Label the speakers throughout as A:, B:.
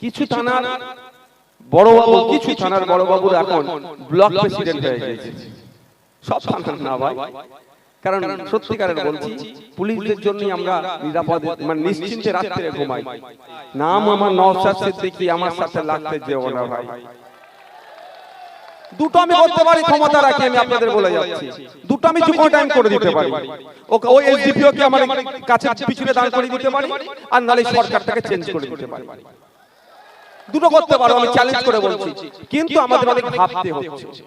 A: কিছু থানার বড়বাবু কিছু থানার বড়বাবুর এখন ব্লক প্রেসিডেন্ট হয়ে গেছে সব থানার না ভাই। কারণ সত্যিকারের বলছি পুলিশদের জন্যই আমরা নিরাপদ মানে নিশ্চিন্তে রাত্রে ঘুমাই। নাম আমার নওশাদ সিদ্দিকী আমার সাথে লাগতে যেও না ভাই। দুটো আমি করতে পারি ক্ষমতা রাখি আমি আপনাদের বলে যাচ্ছি। দুটো আমি চুকো টাইম করে দিতে পারি। ওই এসডিপিও কে আমার কাছে পিছনে দাঁড় করে দিতে পারি আর নালে সরকারটাকে চেঞ্জ করে দিতে পারি। দুটো করতে পারো আমি চ্যালেঞ্জ করে বলছি। কিন্তু আমাদের অনেক ভাবতে হচ্ছে।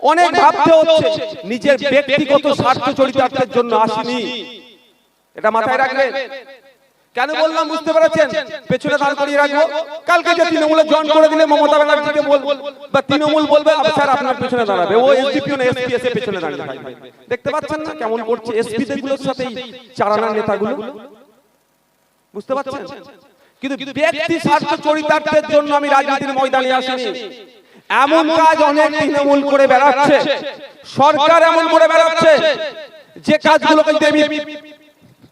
A: অনেক ভাবতে হচ্ছে নিজের ব্যক্তিগত স্বার্থ চরিতার্থের জন্য আসিনি। এটা মাথায় রাখবেন? কেন বললাম বুঝতে পেরেছেন? পেছনে দাঁড় করিয়ে রাখব। কালকে যে তৃণমূলে জয়েন করে দিলে মমতা ব্যানার্জিকে বল বা তৃণমূল বলবে "আবে স্যার আপনার পেছনে দাঁড়াবে। ও এসডিপিও না এসপি এসে পেছনে দাঁড়িয়ে থাকবে। দেখতে পাচ্ছেন না কেমন করছে এসপি গুলোর সাথেই চারানার নেতাগুলো? বুঝতে পারছেন কিন্তু ব্যক্তি স্বার্থ চরিতার্থের জন্য আমি রাজনীতির ময়দানে আসিনি। এমন কাজ অনেক তৃণমূল করে বেড়াচ্ছে। সরকার এমন করে বেড়াচ্ছে যে কাজগুলোকে যদি আমি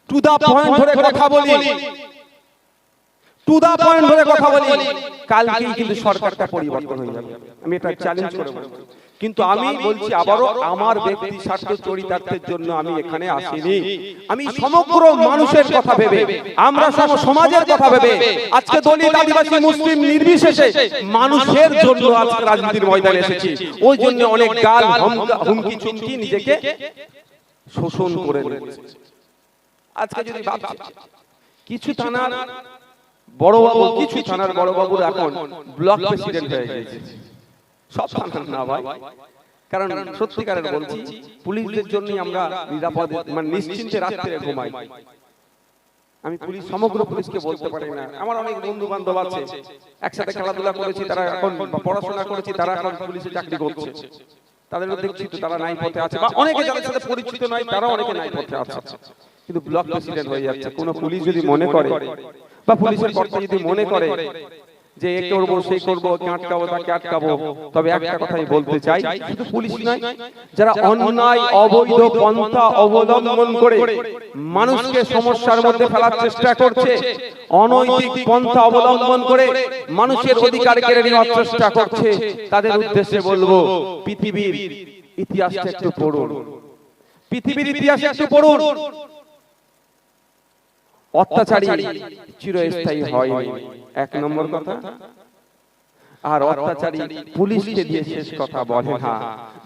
A: টু দা পয়েন্ট ধরে কথা বলি। টু দা পয়েন্ট ধরে কথা বলি কালকেই কিন্তু সরকারটা পরিবর্তন হয়ে যাবে। আমি এটা চ্যালেঞ্জ করে বলছি। কিন্তু আমি বলছি আবারও আমার ব্যক্তি স্বার্থ চরিতার্থের জন্য আমি এখানে আসিনি। আমি সমগ্র মানুষের কথা ভেবে আমরা সব সমাজের কথা ভেবে। আজকে দলিত আদিবাসী মুসলিম নির্বিশেষে মানুষের জন্য আজকে রাজনীতির ময়দানে এসেছি। ওই জন্য অনেক গাল হমকা- হুমকি চুমকি নিজেকে শোষণ করে আজকে যদি কিছু থানার বড়বাবু কিছু থানার বড়বাবুর এখন ব্লক প্রেসিডেন্ট হয়ে গেছে সব থানার না ভাই। কারণ সত্যিকারের বলছি পুলিশদের আমরা নিরাপদ মানে নিশ্চিন্তে রাত্রে ঘুমাই। আমি পুলিশ সমগ্র পুলিশকে বলতে পারি না। আমার অনেক বন্ধু বান্ধব আছে। একসাথে খেলাধুলা করেছি তারা এখন পড়াশোনা করেছি তারা এখন পুলিশে চাকরি করছে। তাদেরও দেখছি তো তারা নাই পথে আছে। বা অনেকে যাদের সাথে পরিচিত নয় তারা অনেকে নাই পথে আছে। কিন্তু ব্লক প্রেসিডেন্ট হয়ে যাচ্ছে। কোন পুলিশ যদি মনে করে বা পুলিশের কর্তা যদি মনে করে যে এ করব সেই করব ওকে আটকাবো তাকে আটকাবো তবে একটা কথাই বলতে চাই শুধু পুলিশ নয় যারা অন্যায় অবৈধ পন্থা অবলম্বন করে মানুষকে সমস্যার মধ্যে ফেলার চেষ্টা করছে অনৈতিক পন্থা অবলম্বন করে মানুষের অধিকার কেড়ে নেওয়ার চেষ্টা করছে তাদের উদ্দেশ্যে বলব পৃথিবীর ইতিহাসটা একটু পড়ুন। পৃথিবীর ইতিহাসে একটু পড়ুন। অত্যাচারী চিরস্থায়ী হয়নি এক নম্বর কথা? আর অত্যাচারী পুলিশকে দিয়ে শেষ কথা বলে না।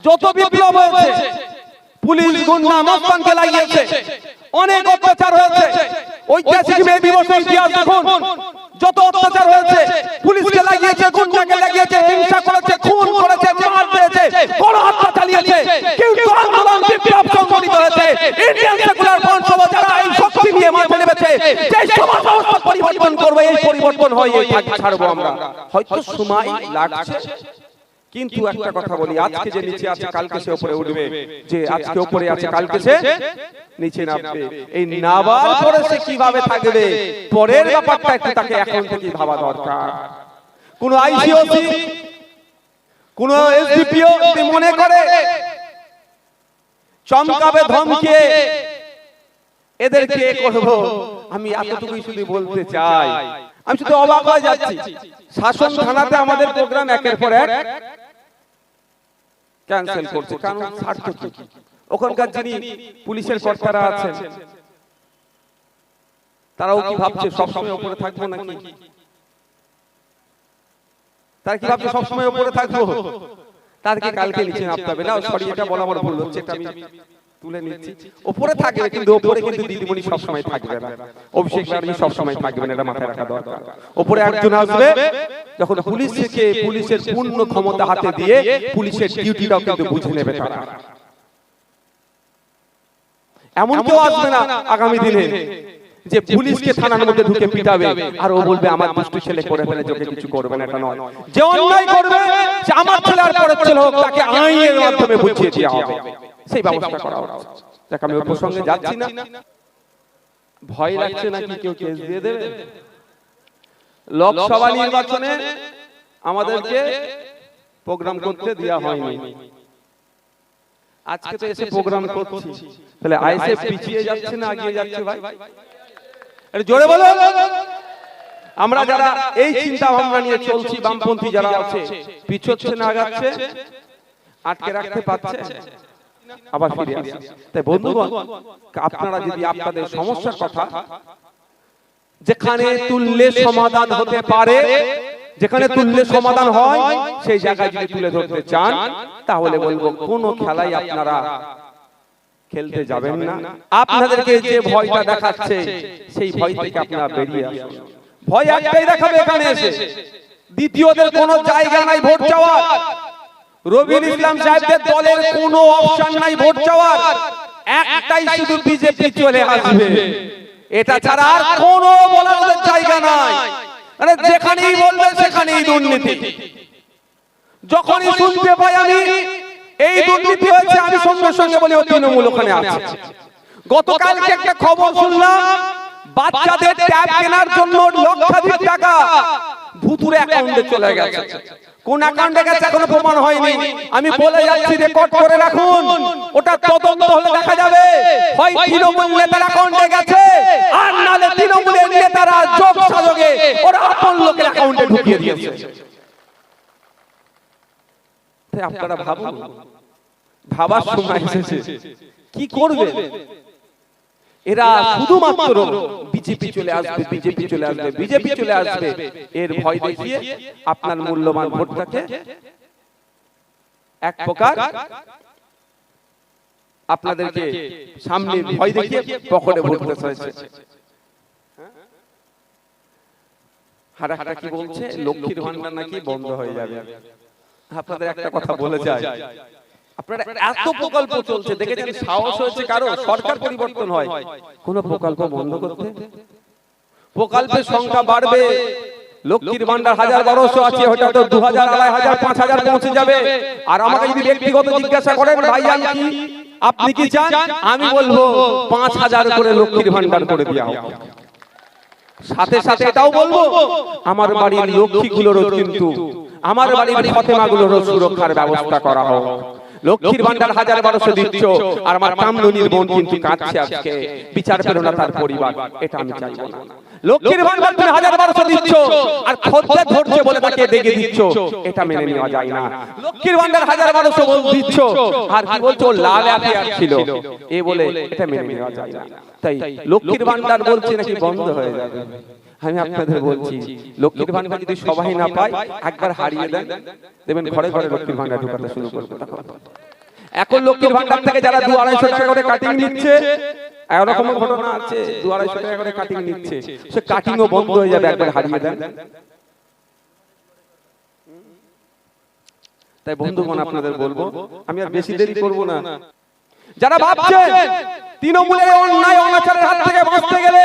A: যত বিপ্লব হয়েছে পুলিশ গুন্ডা মস্তানকে লাগিয়েছে। অনেক অত্যাচার হয়েছে। ঐতিহাসিক মে দিবসের ইতিহাস দেখুন। যত অত্যাচার হয়েছে পুলিশকে লাগিয়েছে গুন্ডাকে লাগিয়েছে হিংসা করেছে খুন করেছে মার দিয়েছে। বড় হত্যা চালিয়েছে। কিন্তু আন্দোলন বিপ্লব সংগঠিত হয়েছে। ইন্ডিয়ান সেকুলার ফ্রন্ট সহ যারা এই শক্তি নিয়ে মাঠে নেমেছে যে সমাজ ব্যবস্থা এই পরিবর্তন হয় এই ছাড়বো আমরা। হয়তো সময় লাগছে কিন্তু একটা কথা বলি আজকে যে নিচে আছে কালকে সে উপরে উঠবে। যে আজকে উপরে আছে কালকে সে নিচে নামবে। এই নাবার পরে সে কীভাবে থাকবে? পরের ব্যাপারটা একটু তাকে এখন থেকে ভাবা দরকার। কোন আইসিওসি কোন এসডিপিও মনে করে চমকাবে ধমকে এদেরকে করব। আমি এতটুকুই শুধু বলতে চাই। আমি শুধু অবাক হয়ে যাচ্ছি। শাসন থানাতে আমাদের প্রোগ্রাম একের পর এক ক্যান্সেল করছে। কারণ স্বার্থ কি? ওখানকার যিনি পুলিশের কর্তারা আছেন তারাও কি ভাবছে সবসময় উপরে থাকব নাকি? তারা কি ভাবছে সবসময় উপরে থাকব? তাদেরকে কালকে নিচে নামতে হবে। না সরি এটা বলা আমার ভুল হচ্ছে। এটা আমি তুলে নিচ্ছি। উপরে থাকবে কিন্তু উপরে কিন্তু দিদিমণি সবসময় থাকবে না। অভিষেক ব্যানার্জি সবসময় থাকবে না এটা মাথায় রাখা দরকার। উপরে একজন আসবে যখন পুলিশ থেকে পুলিশের পূর্ণ ক্ষমতা হাতে দিয়ে পুলিশের ডিউটিটাও কিন্তু বুঝে নেবে তারা। এমন কেউ আসবে না আগামী দিনে যে পুলিশকে থানার মধ্যে ঢুকে পিটাবে। আর ও বলবে আমার দুষ্টু ছেলে করে ফেলে যোগে কিছু করবে না এটা নয়। যে অন্যায় করবে যে আমার ছেলে আর পরের ছেলে হোক তাকে আইনের মাধ্যমে বুঝিয়ে দেওয়া হবে সেই ব্যবস্থা করা দেখ আমি প্রসঙ্গে যাচ্ছি না। ভয় লাগছে নাকি কেউ কেস দিয়ে দেবে? লোকসভা নির্বাচনে আমাদেরকে প্রোগ্রাম করতে দেওয়া হয়নি। আজকে তো এসে প্রোগ্রাম করছি। তাহলে আইসে পিছিয়ে যাচ্ছে না এগিয়ে যাচ্ছে ভাই? আরে জোরে বলো। আমরা যারা এই চিন্তা ভাবনা নিয়ে চলছি বামপন্থী যারা আছে পিছোচ্ছে না আগাচ্ছে আটকে রাখতে পারছে। আবার ফিরে আসছে তাই বন্ধুগণ আপনারা যদি আপনাদের সমস্যার কথা যেখানে তুললে সমাধান হতে পারে যেখানে তুললে সমাধান হয় সেই জায়গায় যদি তুলে ধরতে চান তাহলে বলব কোন খেলাই আপনারা খেলতে যাবেন না। আপনাদেরকে যে ভয়টা দেখাচ্ছে সেই ভয় থেকে আপনারা বেরিয়ে আসুন। ভয় একটাই দেখাবে এখানে এসে। দ্বিতীয়দের কোনো জায়গা নাই ভোট চাওয়ার। রবিউল ইসলাম সাহেবদের দলের কোনো অপশন নাই ভোট চাওয়ার। একটাই শুধু বিজেপি চলে আসবে। এটা ছাড়া আর কোনো বলার জায়গা নাই। মানে যেখানেই বলবে সেখানেই দুর্নীতি। যখনই শুনতে পাই আমি এই দুর্নীতি হয়েছে আমি সঙ্গে সঙ্গে বলি তৃণমূল ওখানে আছে। গতকালকে একটা খবর শুনলাম বাচ্চাদের ট্যাব কেনার জন্য লক্ষাধিক টাকা ভুতুরে অ্যাকাউন্টে চলে গেছে। কোন অ্যাকাউন্টে গেছে এখনও প্রমাণ হয়নি। আমি বলে যাচ্ছি রেকর্ড করে রাখুন। ওটা তদন্ত হলে দেখা যাবে। হয় তৃণমূল নেতার অ্যাকাউন্টে গেছে আর নালে তৃণমূলের নেতারা যোগ সাজগে ওরা আপন লোকের অ্যাকাউন্টে ঢুকিয়ে দিয়েছে। আপনারা ভাবুন। ভাবার সময় এসেছে। কি করবে? এরা শুধুমাত্র বিজেপি চলে আসবে বিজেপি চলে আসবে বিজেপি চলে আসবে। এর ভয় দেখিয়ে আপনার মূল্যবান ভোটটাকে এক প্রকার আপনাদেরকে সামনে ভয় দেখিয়ে পকেটে ভোট হয়েছে। হারাহারা কি বলছে? লক্ষ্মীর ভান্ডার নাকি বন্ধ হয়ে যাবে? আপনাদের একটা কথা বলে যায় আপনারা এত প্রকল্প চলছে দেখেছেন সাহস হয়েছে কারও সরকার পরিবর্তন হয়। কোন প্রকল্প বন্ধ করতে? প্রকল্পের সংখ্যা বাড়বে। লক্ষ্মীর ভান্ডার হাজার বারোশো আছে হয়তো তো দু হাজার আড়াই হাজার পাঁচ হাজার পৌঁছে যাবে। আর আমাকে যদি ব্যক্তিগত জিজ্ঞাসা করেন ভাইজান কি আপনি কি চান? আমি বলব পাঁচ হাজার করে লক্ষ্মীর ভান্ডার করে দেওয়া সাথে সাথে এটাও বলব আমার বাড়ির লক্ষ্মীগুলোরও কিন্তু আমার বাড়ির ফতেমাগুলোরও সুরক্ষার ব্যবস্থা করা হোক লক্ষ্মীর ভান্ডার হাজার বারোশো দিচ্ছ আর আমার কামদনির বোন কিন্তু কাঁদছে আজকে। বিচার পেল না তার পরিবার এটা আমি চাইব না। লক্ষ্মীর ভান্ডার তুমি হাজার বারোশো দিচ্ছ আর খদ্দে ধরছে বলে তাকে দেখে দিচ্ছ এটা মেনে নেওয়া যায় না। লক্ষ্মীর ভান্ডার হাজার বারোশো দিচ্ছ আর কি বলছো লাল অ্যাফেয়ার ছিল। এ বলে এটা মেনে নেওয়া যায় না। তাই লক্ষ্মীর ভান্ডার বলছে নাকি বন্ধ হয়ে যাবে? আমি আপনাদের বলছি লক্ষ্মীর ভান্ডার যদি সবাই না পায় একবার হারিয়ে দেন দেখবেন ঘরে ঘরে লক্ষ্মীর ভান্ডার ঢুকাতে শুরু করবে এখন লক্ষ্মীর ভান্ডার থেকে যারা দু আড়াইশো টাকা করে কাটিং নিচ্ছে এরকম ঘটনা আছে দু আড়াইশো টাকা করে কাটিং নিচ্ছে সে কাটিংও বন্ধ হয়ে যাবে একবার হারিয়ে দেন। তাই বন্ধুগণ আপনাদের বলব আমি আর বেশি দেরি করব না। যারা ভাবছেন তৃণমূলের অন্যায় অনাচারের হাত থেকে বাঁচতে গেলে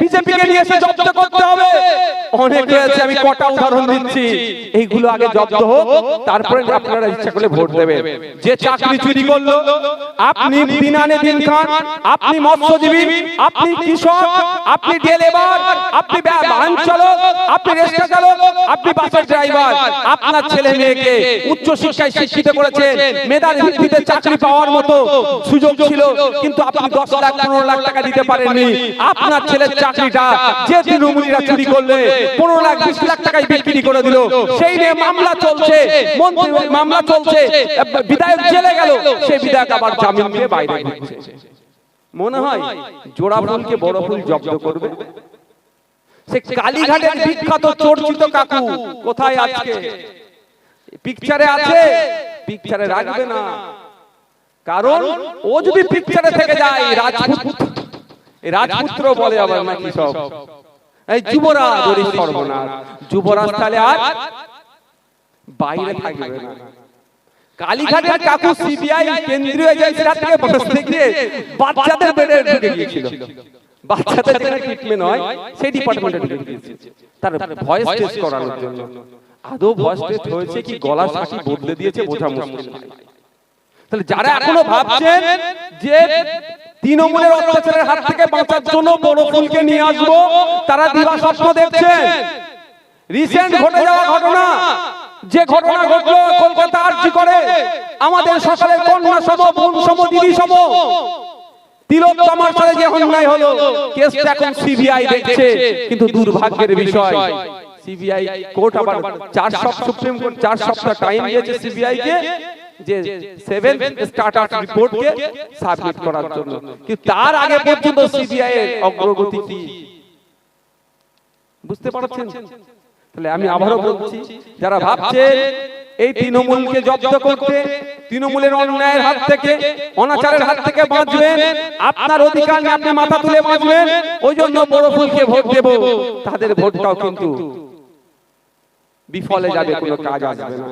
A: বিজেপিকে নিয়ে এসে জব্দ করতে হবে। অনেক রয়েছে আমি কটা উদাহরণ দিচ্ছি। এইগুলো আগে জব্দ হোক তারপরে আপনারা ইচ্ছা করলে ভোট দেবেন। যে চাকরি চুরি করল আপনি দিন আনে দিন খান আপনি মৎস্যজীবী আপনি কৃষক আপনি আপনি বাহন চালক আপনি রেস্টা চালক আপনি বাসের ড্রাইভার আপনার ছেলে মেয়েকে উচ্চ শিক্ষায় শিক্ষিত করেছেন মেধার ভিত্তিতে চাকরি পাওয়ার মতো সুযোগ ছিল কিন্তু আপনি দশ লাখ, পনেরো লাখ টাকা দিতে পারেননি। আপনার ছেলের চাকরিটা যে তৃণমূলীরা চুরি করলে পনেরো লাখ, বিশ লাখ টাকায় বিক্রি করে দিল। সেই নিয়ে মামলা চলছে, মন্ত্রী মামলা চলছে, বিধায়ক জেলে গেল সেই বিধায়ক আবার জামিন দিয়ে বাইরে ঘুরছে। মনে হয় জোড়া ফুলকে বড় ফুল জব্দ করবে? সে কালীঘাটের বিখ্যাত চর্চিত কাকু কোথায় আজকে? পিকচারে আছে? পিকচারে রাখবে না। কারণ ও যদি পিকচারে থেকে যায় রাজপুত এই রাজপুত্র বলে আবার নাকি সব। এই যুবরাজ ওরই সর্বনাশ। যুবরাজ তাহলে আর বাইরে থাকবে না। কালীঘাটের কাকু সিবিআই কেন্দ্রীয় এজেন্সির হাত থেকে বসতে গিয়ে বাচ্চাদের বেডে ঢুকে গিয়েছিল। বাচ্চাদের যেখানে ট্রিটমেন্ট হয় সেই ডিপার্টমেন্টে ঢুকে গিয়েছে তার ভয়েস টেস্ট করানোর জন্য। আদৌ ভয়েস টেস্ট হয়েছে কি গলা সাকি বদলে দিয়েছে বোঝা মুশকিল। তাহলে যারা এখনও ভাবছেন যে তৃণমূলের অত্যাচারের হাত থেকে বাঁচার জন্য বড় ফুলকে নিয়ে আসব তারা দিবা স্বপ্ন দেখছেন। রিসেন্ট ঘটে যাওয়া ঘটনা যে ঘটনা ঘটলো কলকাতা আর্জি করে আমাদের সকালের কন্যা সম বোন সম দিদি সম। তিলোত্তমার সাথে যে অন্যায় হলো কেসটা এখন সিবিআই দেখছে কিন্তু দুর্ভাগ্যের বিষয়। সিবিআই কোর্ট আবার চার সপ্তাহ সুপ্রিম কোর্ট চার সপ্তাহ টাইম দিয়েছে সিবিআই কে যে সেভেন স্টার্টার রিপোর্টকে সাবমিট করার জন্য। কিন্তু তার আগে পর্যন্ত সিবিআই এর অগ্রগতি কি? বুঝতে পারছেন? তাহলে আমি আবারও বলছি যারা ভাবছে এই তৃণমূলকে জব্দ করতে তৃণমূলের অন্যায়ের হাত থেকে অনাচারের হাত থেকে বাঁচবেন আপনার অধিকার নিয়ে আপনি মাথা তুলে বাঁচবেন ওই জন্য বড় ফুলকে ভোট দেব। তাদের ভোটটাও কিন্তু বিফলে যাবে কোনো কাজ আসবে না।